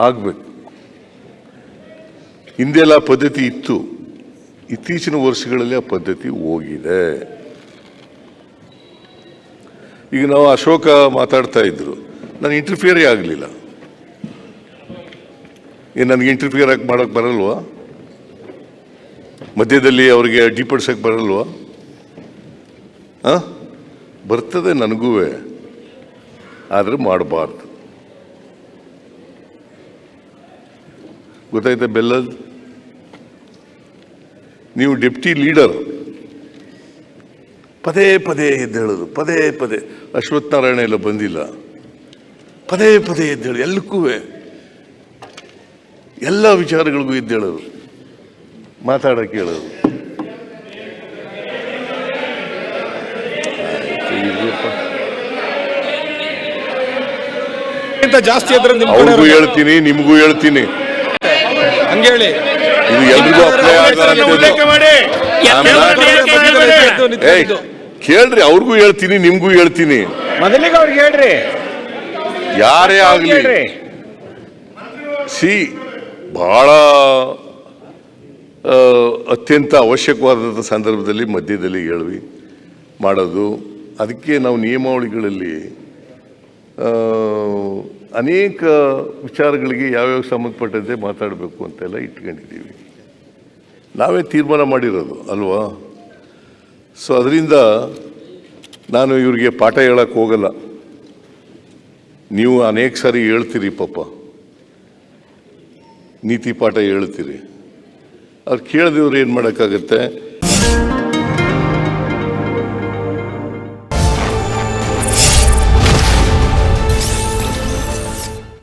ಆಗಬೇಕು. ಹಿಂದೆಲ್ಲ ಪದ್ಧತಿ ಇತ್ತು. ಇತ್ತೀಚಿನ ವರ್ಷಗಳಲ್ಲಿ ಆ ಪದ್ಧತಿ ಹೋಗಿದೆ. ಈಗ ನಾವು ಅಶೋಕ ಮಾತಾಡ್ತಾ ಇದ್ರು. ನಾನು ಇಂಟರ್ಫಿಯರೇ ಆಗಲಿಲ್ಲ. ಏನು ನನಗೆ ಇಂಟರ್ಫಿಯರ್ ಆಗಿ ಮಾಡೋಕ್ಕೆ ಬರಲ್ವಾ? ಮಧ್ಯದಲ್ಲಿ ಅವರಿಗೆ ಅಡ್ಡಿಪಡಿಸಕ್ಕೆ ಬರಲ್ವಾ? ಹಾಂ? ಬರ್ತದೆ ನನಗೂ ಆದರೆ ಮಾಡಬಾರ್ದು. ಗೊತ್ತಾಯ್ತಾ ಬೆಲ್ಲದ್ ನೀವು ಡೆಪ್ಟಿ ಲೀಡರ್. ಪದೇ ಪದೇ ಎದ್ದೇಳೋದು ಪದೇ ಪದೇ. ಅಶ್ವತ್ಥ ನಾರಾಯಣ ಎಲ್ಲ ಬಂದಿಲ್ಲ. ಪದೇ ಪದೇ ಎದ್ದೇಳು ಎಲ್ಲಕ್ಕೂ ಎಲ್ಲ ವಿಚಾರಗಳಿಗೂ ಎದ್ದೇಳೋದು ಮಾತಾಡಕ್ಕೆ ಹೇಳೋದು ಮಾತಾಡೋಕೆ ಇರ್ಲಿಯಪ್ಪ. ಜಾಸ್ತಿ ಹೇಳ್ತೀನಿ ನಿಮಗೂ ಹೇಳ್ತೀನಿ. ಹಂಗೇಳಿ ಇದು ಎಲ್ರಿಗೂ ಅಪ್ಲೈ ಮಾಡಿ ಕೇಳ್ರಿ ಅವ್ರಿಗೂ ಹೇಳ್ತೀನಿ ನಿಮ್ಗೂ ಹೇಳ್ತೀನಿ. ಮೊದಲಿಗೆ ಅವ್ರಿಗೆ ಹೇಳ್ರಿ. ಯಾರೇ ಆಗ್ಲಿ. ಸಿ ಬಹಳ ಅತ್ಯಂತ ಅವಶ್ಯಕವಾದಂಥ ಸಂದರ್ಭದಲ್ಲಿ ಮಧ್ಯದಲ್ಲಿ ಹೇಳ್ವಿ. ಮಾಡೋದು. ಅದಕ್ಕೆ ನಾವು ನಿಯಮಾವಳಿಗಳಲ್ಲಿ ಅನೇಕ ವಿಚಾರಗಳಿಗೆ ಯಾವ್ಯಾವ ಸಂಬಂಧಪಟ್ಟಂತೆ ಮಾತಾಡಬೇಕು ಅಂತೆಲ್ಲ ಇಟ್ಕೊಂಡಿದ್ದೀವಿ. ನಾವೇ ತೀರ್ಮಾನ ಮಾಡಿರೋದು, ಅಲ್ವಾ? ಸೊ ಅದರಿಂದ ನಾನು ಇವರಿಗೆ ಪಾಠ ಹೇಳಕ್ಕೆ ಹೋಗಲ್ಲ. ನೀವು ಅನೇಕ ಸಾರಿ ಹೇಳ್ತೀರಿ ಪಾಪ. ನೀತಿ ಪಾಠ ಹೇಳ್ತೀರಿ. ಅವ್ರು ಕೇಳಿದವ್ರು ಏನು ಮಾಡೋಕ್ಕಾಗತ್ತೆ?